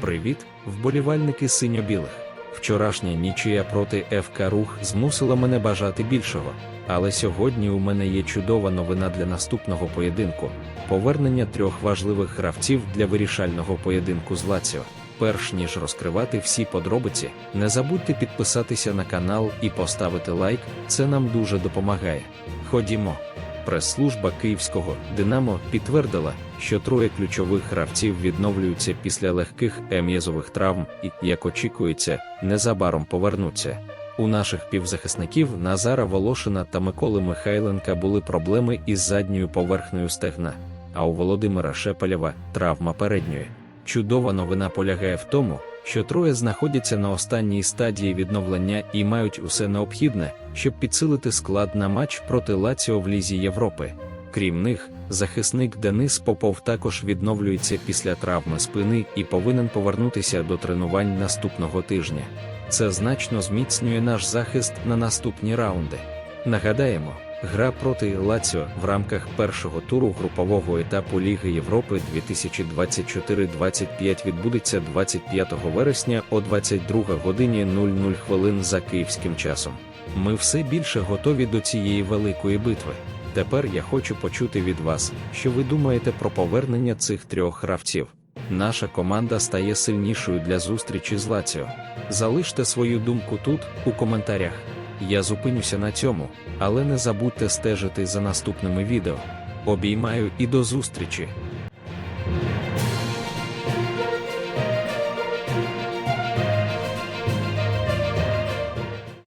Привіт, вболівальники синьо-білих. Вчорашня нічия проти ФК Рух змусила мене бажати більшого. Але сьогодні у мене є чудова новина для наступного поєдинку повернення трьох важливих гравців для вирішального поєдинку з Лаціо. Перш ніж розкривати всі подробиці, не забудьте підписатися на канал і поставити лайк, це нам дуже допомагає. Ходімо. Прес-служба київського Динамо підтвердила, що троє ключових гравців відновлюються після легких ем'язових травм і, як очікується, незабаром повернуться. У наших півзахисників Назара Волошина та Миколи Михайленка були проблеми із задньою поверхнею стегна, а у Володимира Шепелєва травма передньої. Чудова новина полягає в тому, що троє знаходяться на останній стадії відновлення і мають усе необхідне, щоб підсилити склад на матч проти Лаціо в Лізі Європи. Крім них, захисник Денис Попов також відновлюється після травми спини і повинен повернутися до тренувань наступного тижня. Це значно зміцнює наш захист на наступні раунди. Нагадаємо, гра проти Лаціо в рамках першого туру групового етапу Ліги Європи 2024-25 відбудеться 25 вересня о 22 годині 00 хвилин за київським часом. Ми все більше готові до цієї великої битви. Тепер я хочу почути від вас, що ви думаєте про повернення цих трьох гравців. Наша команда стає сильнішою для зустрічі з Лаціо. Залиште свою думку тут, у коментарях. Я зупинюся на цьому, але не забудьте стежити за наступними відео. Обіймаю і до зустрічі!